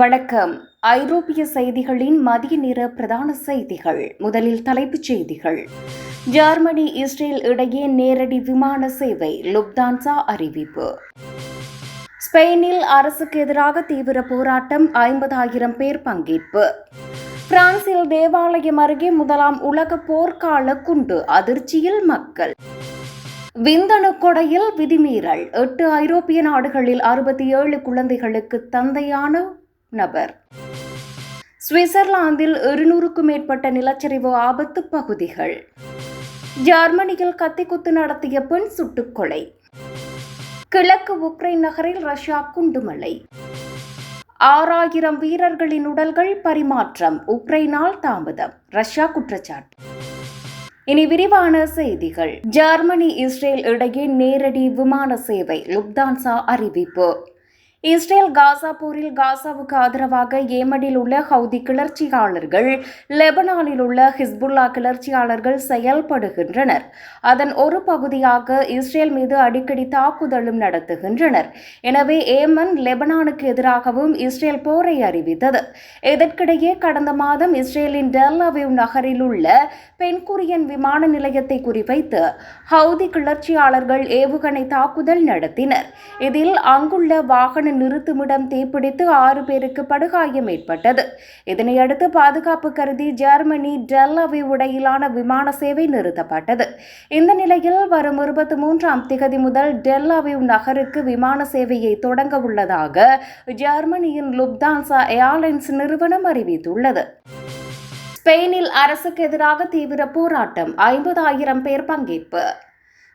வணக்கம். ஐரோப்பிய செய்திகளின் மதிய நேர பிரதான செய்திகள். முதலில் தலைப்புச் செய்திகள். ஜெர்மனி இஸ்ரேல் இடையே நேரடி விமான சேவை. லுப்தான்சா அறிவிப்பு. ஸ்பெயினில் அரசுக்கு எதிராக தீவிர போராட்டம் ஐம்பதாயிரம் பேர் பங்கேற்பு. பிரான்சில் தேவாலயம் அருகே முதலாம் உலக போர்க்கால குண்டு அதிர்ச்சியில் மக்கள். விந்தணு கொடையில் விதிமீறல். எட்டு ஐரோப்பிய நாடுகளில் அறுபத்தி ஏழு குழந்தைகளுக்கு தந்தையான நபர். சுவிட்சர்லாந்தில் இருநூறுக்கும் மேற்பட்ட நிலச்சரிவு ஆபத்து பகுதிகள். ஜெர்மனியில் கத்திக்குத்து நடத்திய பெண் சுட்டுக்கொலை. கிழக்கு உக்ரைன் நகரில் ரஷ்யா குண்டுமலை. ஆறாயிரம் வீரர்களின் உடல்கள் பரிமாற்றம் உக்ரைனால் தாமதம் ரஷ்யா குற்றச்சாட்டு. இனி விரிவான செய்திகள். ஜெர்மனி இஸ்ரேல் இடையே நேரடி விமான சேவை லுப்தான்சா அறிவிப்பு. இஸ்ரேல் காசா போரில் காசாவுக்கு ஆதரவாக ஏமனில் உள்ள ஹவுதி கிளர்ச்சியாளர்கள் லெபனானில் உள்ள ஹிஸ்புல்லா கிளர்ச்சியாளர்கள் செயல்படுகின்றனர். அதன் ஒரு பகுதியாக இஸ்ரேல் மீது அடிக்கடி தாக்குதலும் நடத்துகின்றனர். எனவே ஏமன் லெபனானுக்கு எதிராகவும் இஸ்ரேல் போரை அறிவித்தது. இதற்கிடையே கடந்த மாதம் இஸ்ரேலின் டெல் நகரில் உள்ள பென்குரியன் விமான நிலையத்தை குறிவைத்து ஹவுதி கிளர்ச்சியாளர்கள் ஏவுகணை தாக்குதல் நடத்தினர். இதில் அங்குள்ள வாகன நிறுத்துமிடம் தீப்பிடித்து ஆறு பேருக்கு படுகாயம் ஏற்பட்டது. இதனையடுத்து பாதுகாப்பு கருதி ஜெர்மனி டெல்லவி உடையிலான விமான சேவை நிறுத்தப்பட்டது. இந்த நிலையில் வரும் இருபத்தி மூன்றாம் திகதி முதல் டெல்அவியவ் நகருக்கு விமான சேவையை தொடங்க உள்ளதாக ஜெர்மனியின் லுப்தான்சா ஏர்லைன்ஸ் நிறுவனம் அறிவித்துள்ளது. ஸ்பெயினில் அரசுக்கு எதிராக தீவிர போராட்டம் ஐம்பதாயிரம் பேர் பங்கேற்பு.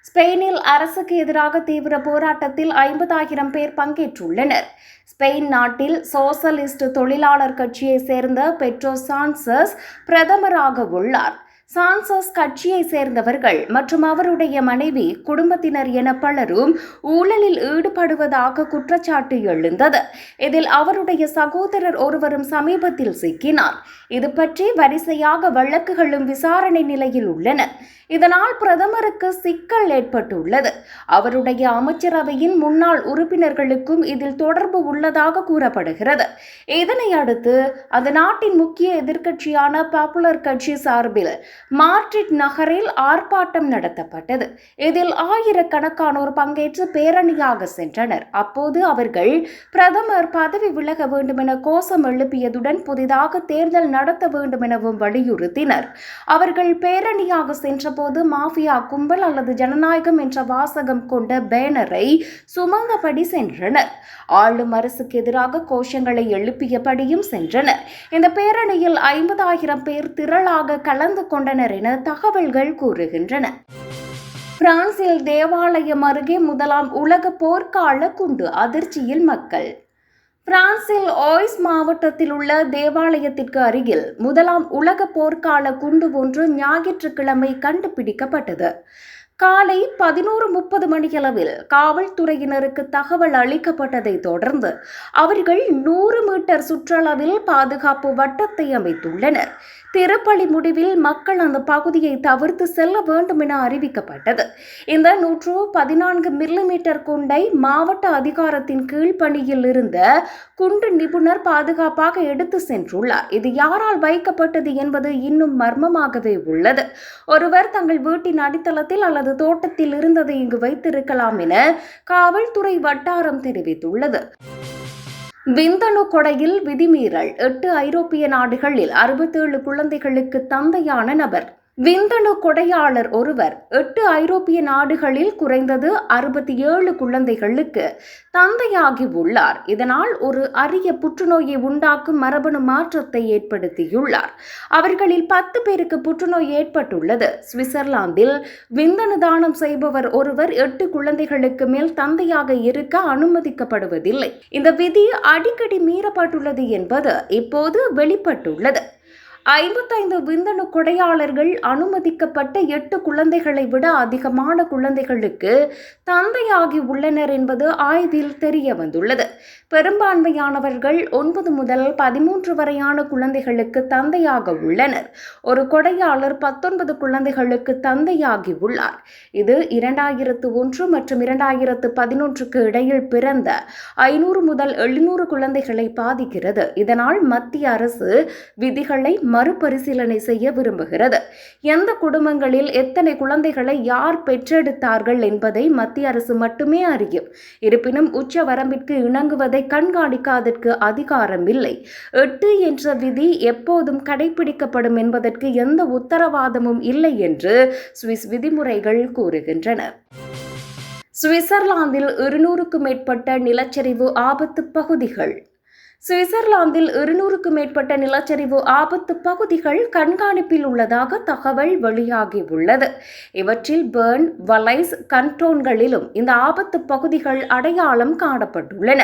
ஸ்பெயினில் அரசுக்கு எதிராக தீவிர போராட்டத்தில் ஐம்பதாயிரம் பேர் பங்கேற்றுள்ளனர். ஸ்பெயின் நாட்டில் சோசலிஸ்ட் தொழிலாளர் கட்சியை சேர்ந்த பெட்ரோ சான்சஸ் பிரதமராக உள்ளார். சான்சஸ் கட்சியை சேர்ந்தவர்கள் மற்றும் அவருடைய மனைவி குடும்பத்தினர் என பலரும் ஊழலில் ஈடுபடுவதாக குற்றச்சாட்டு எழுந்தது. இதில் அவருடைய சகோதரர் ஒருவரும் சமீபத்தில் சிக்கினார். இது பற்றி வரிசையாக வழக்குகளும் விசாரணை நிலையில் உள்ளன. இதனால் பிரதமருக்கு சிக்கல் ஏற்பட்டுள்ளது. அவருடைய அமைச்சரவையின் முன்னாள் உறுப்பினர்களுக்கும் இதில் தொடர்பு உள்ளதாக கூறப்படுகிறது. இதனை அடுத்து அந்த நாட்டின் முக்கிய எதிர்க்கட்சியான பாப்புலர் கட்சி சார்பில் மாட்ரிட் நகரில் ஆர்ப்பாட்டம் நடத்தப்பட்டது. இதில் ஆயிரக்கணக்கானோர் பங்கேற்று பேரணியாக சென்றனர். அப்போது அவர்கள் பிரதமர் பதவி விலக வேண்டுமென கோஷம் எழுப்பியதுடன் புதிதாக தேர்தல் நடத்த வேண்டும் எனவும் வலியுறுத்தினர். அவர்கள் பேரணியாக சென்றபோது மாஃபியா கும்பல் அல்லது ஜனநாயகம் என்ற வாசகம் கொண்ட பேனரை சுமந்தபடி சென்றனர். ஆளும் அரசுக்கு எதிராக கோஷங்களை எழுப்பியபடியும் சென்றனர். இந்த பேரணியில் ஐம்பதாயிரம் பேர் திரளாக கலந்து கொண்டனர் என தகவல்கள் கூறுகின்றன. பிரான்சில் தேவாலயம் அருகே முதலாம் உலக போர்க்கால குண்டு அதிர்ச்சியில் மக்கள். பிரான்சில் ஓய்ஸ் மாவட்டத்தில் உள்ள தேவாலயத்திற்கு அருகில் முதலாம் உலக போர்க்கால குண்டு ஒன்று ஞாயிற்றுக்கிழமை கண்டுபிடிக்கப்பட்டது. காலை பதினோரு முப்பது மணியளவில் காவல்துறையினருக்கு தகவல் அளிக்கப்பட்டதை தொடர்ந்து அவர்கள் நூறு மீட்டர் சுற்றளவில் பாதுகாப்பு வட்டத்தை அமைத்துள்ளனர். திருப்பலி முடிவில் மக்கள் அந்த பகுதியை தவிர்த்து செல்ல வேண்டும் என அறிவிக்கப்பட்டது. இந்த நூற்று பதினான்கு மில்லிமீட்டர் குண்டை மாவட்ட அதிகாரத்தின் கீழ் பணியில் இருந்த குண்டு நிபுணர் பாதுகாப்பாக எடுத்து சென்றுள்ளார். இது யாரால் வைக்கப்பட்டது என்பது இன்னும் மர்மமாகவே உள்ளது. ஒருவர் தங்கள் வீட்டின் அடித்தளத்தில் அல்லது தோட்டத்தில் இருந்ததை இங்கு வைத்திருக்கலாம் என காவல்துறை வட்டாரம் தெரிவித்துள்ளது. விந்தணு கொடையில் விதிமீறல். எட்டு ஐரோப்பிய நாடுகளில் அறுபத்தேழு குழந்தைகளுக்கு தந்தையான நபர். விந்தணு கொடையாளர் ஒருவர் எட்டு ஐரோப்பிய நாடுகளில் குறைந்தது அறுபத்தி ஏழு குழந்தைகளுக்கு தந்தையாகி உள்ளார். இதனால் ஒரு அரிய புற்றுநோயை உண்டாக்கும் மரபணு மாற்றத்தை ஏற்படுத்தியுள்ளார். அவர்களில் பத்து பேருக்கு புற்றுநோய் ஏற்பட்டுள்ளது. சுவிட்சர்லாந்தில் விந்தணு தானம் செய்பவர் ஒருவர் எட்டு குழந்தைகளுக்கு மேல் தந்தையாக இருக்க அனுமதிக்கப்படுவதில்லை. இந்த விதி அடிக்கடி மீறப்பட்டுள்ளது என்பது இப்போது வெளிப்பட்டுள்ளது. ஐம்பத்தைந்து விந்தணு கொடையாளர்கள் அனுமதிக்கப்பட்ட எட்டு குழந்தைகளை விட அதிகமான குழந்தைகளுக்கு தந்தையாகி உள்ளனர் என்பது ஆய்வில் தெரிய வந்துள்ளது பெரும்பான்மையானவர்கள் ஒன்பது முதல் பதிமூன்று வரையான குழந்தைகளுக்கு தந்தையாக உள்ளனர். ஒரு கொடையாளர் பத்தொன்பது குழந்தைகளுக்கு தந்தையாகி உள்ளார். இது இரண்டாயிரத்து ஒன்று மற்றும் இரண்டாயிரத்து பதினொன்றுக்கு இடையில் பிறந்த ஐநூறு முதல் எழுநூறு குழந்தைகளை பாதிக்கிறது. இதனால் மத்திய அரசு விதிகளை மறுபரிசீலனை செய்ய விரும்புகிறது. எந்த குடும்பங்களில் எத்தனை குழந்தைகளை யார் பெற்றெடுத்தார்கள் என்பதை மத்திய அரசு மட்டுமே அறியும். இருப்பினும் உச்ச வரம்பிற்கு இணங்குவதை கண்காணிக்காதற்கு அதிகாரம் இல்லை. எட்டு என்ற விதி எப்போதும் கடைபிடிக்கப்படும் என்பதற்கு எந்த உத்தரவாதமும் இல்லை என்று சுவிஸ் விதிமுறைகள் கூறுகின்றன. சுவிட்சர்லாந்தில் இருநூறுக்கும் மேற்பட்ட நிலச்சரிவு ஆபத்து பகுதிகள். சுவிட்சர்லாந்தில் இருநூறுக்கும் மேற்பட்ட நிலச்சரிவு ஆபத்து பகுதிகள் கண்காணிப்பில் உள்ளதாக தகவல் வெளியாகியுள்ளது. இவற்றில் பேர்ன் வலைஸ் கண்டோன்களிலும் இந்த ஆபத்து பகுதிகள் அடையாளம் காணப்பட்டுள்ளன.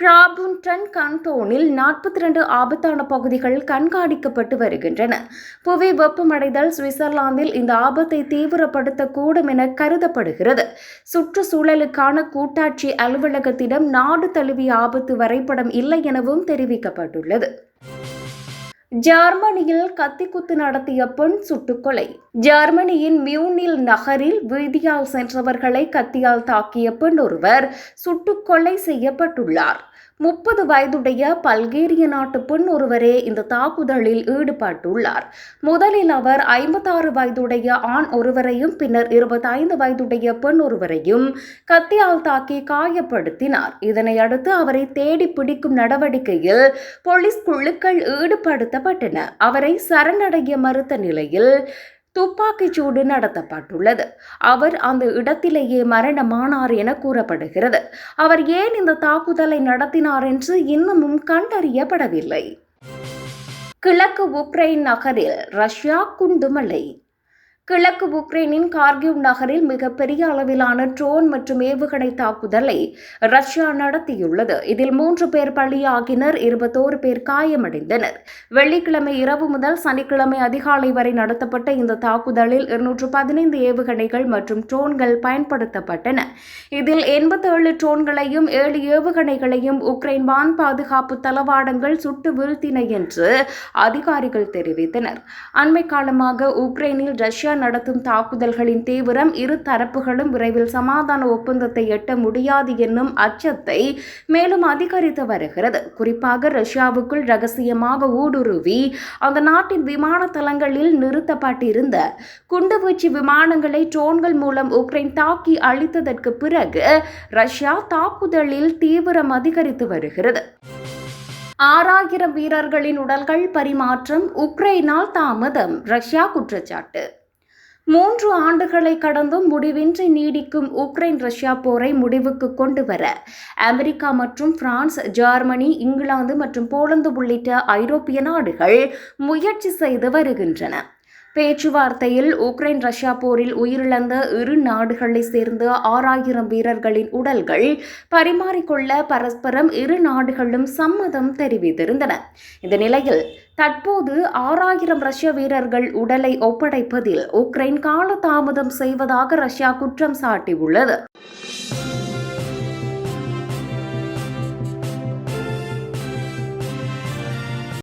கிராபுண்டன் கண்டோனில் நாற்பத்தி ரெண்டு ஆபத்தான பகுதிகள் கண்காணிக்கப்பட்டு வருகின்றன. புவி வெப்பமடைதல் சுவிட்சர்லாந்தில் இந்த ஆபத்தை தீவிரப்படுத்தக்கூடும் என கருதப்படுகிறது. சுற்றுச்சூழலுக்கான கூட்டாட்சி அலுவலகத்திடம் நாடு தழுவிய ஆபத்து வரைபடம் இல்லை எனவும் தெரிவிக்கப்பட்டுள்ளது. ஜெர்மனியில் கத்திக்குத்து நடத்திய பெண் சுட்டுக்கொலை. ஜெர்மனியின் மியூனில் நகரில் வீதியால் சென்றவர்களை கத்தியால் தாக்கிய பெண் ஒருவர் சுட்டுக்கொலை செய்யப்பட்டுள்ளார். முப்பது வயதுடைய பல்கேரிய நாட்டு பெண் ஒருவரே இந்த தாக்குதலில் ஈடுபட்டுள்ளார். முதலில் அவர் ஐம்பத்தாறு வயதுடைய ஆண் ஒருவரையும் பின்னர் இருபத்தைந்து வயதுடைய பெண் ஒருவரையும் கத்தியால் தாக்கி காயப்படுத்தினார். இதனை அடுத்து அவரை தேடி பிடிக்கும் நடவடிக்கையில் போலீஸ் குழுக்கள் ஈடுபடுத்தப்பட்டன. அவரை சரணடைய மறுத்த நிலையில் துப்பாக்கிச் சூடு நடத்தப்பட்டுள்ளது. அவர் அந்த இடத்திலேயே மரணமானார் என கூறப்படுகிறது. அவர் ஏன் இந்த தாக்குதலை நடத்தினார் என்று இன்னமும் கண்டறியப்படவில்லை. கிழக்கு உக்ரைன் நகரில் ரஷ்யா குண்டுமலை. கிழக்கு உக்ரைனின் கார்கிவ் நகரில் மிகப்பெரிய அளவிலான ட்ரோன் மற்றும் ஏவுகணை தாக்குதலை ரஷ்யா நடத்தியுள்ளது. இதில் மூன்று பேர் பலியாகினர் இருபத்தோரு பேர் காயமடைந்தனர். வெள்ளிக்கிழமை இரவு முதல் சனிக்கிழமை அதிகாலை வரை நடத்தப்பட்ட இந்த தாக்குதலில் இருநூற்று பதினைந்து ஏவுகணைகள் மற்றும் ட்ரோன்கள் பயன்படுத்தப்பட்டன. இதில் எண்பத்தேழு ட்ரோன்களையும் ஏழு ஏவுகணைகளையும் உக்ரைன் வான் பாதுகாப்பு தளவாடங்கள் சுட்டு வீழ்த்தின என்று அதிகாரிகள் தெரிவித்தனர். அண்மை காலமாக உக்ரைனில் ரஷ்யா நடத்தும் தாக்குதல்களின் தீவிரம் இரு தரப்புகளும் விரைவில் சமாதான ஒப்பந்தத்தை எட்ட முடியாது என்னும் அச்சத்தை மேலும் அதிகரித்து வருகிறது. குறிப்பாக ரஷ்யாவுக்குள் ரகசியமாக ஊடுருவி அந்த நாட்டின் விமான தளங்களில் நிறுத்தப்பட்டிருந்த குண்டுவீச்சு விமானங்களை ட்ரோன்கள் மூலம் உக்ரைன் தாக்கி அழித்ததற்கு பிறகு ரஷ்யா தாக்குதலில் தீவிரம் அதிகரித்து வருகிறது. ஆறாயிரம் வீரர்களின் உடல்கள் பரிமாற்றம் உக்ரைனால் தாமதம் ரஷ்யா குற்றச்சாட்டு. மூன்று ஆண்டுகளை கடந்தும் முடிவின்றி நீடிக்கும் உக்ரைன் ரஷ்யா போரை முடிவுக்கு கொண்டு வர அமெரிக்கா மற்றும் பிரான்ஸ் ஜெர்மனி இங்கிலாந்து மற்றும் போலந்து உள்ளிட்ட ஐரோப்பிய நாடுகள் முயற்சி செய்து வருகின்றன. பேச்சுவார்த்தையில் உக்ரைன் ரஷ்யா போரில் உயிரிழந்த இரு நாடுகளை சேர்ந்த ஆறாயிரம் வீரர்களின் உடல்கள் பரிமாறிக்கொள்ள பரஸ்பரம் இரு நாடுகளும் சம்மதம் தெரிவித்திருந்தன. இந்த நிலையில் தற்போது ஆறாயிரம் ரஷ்ய வீரர்கள் உடலை ஒப்படைப்பதில் உக்ரைன் காலதாமதம் செய்வதாக ரஷ்யா குற்றம் சாட்டியுள்ளது.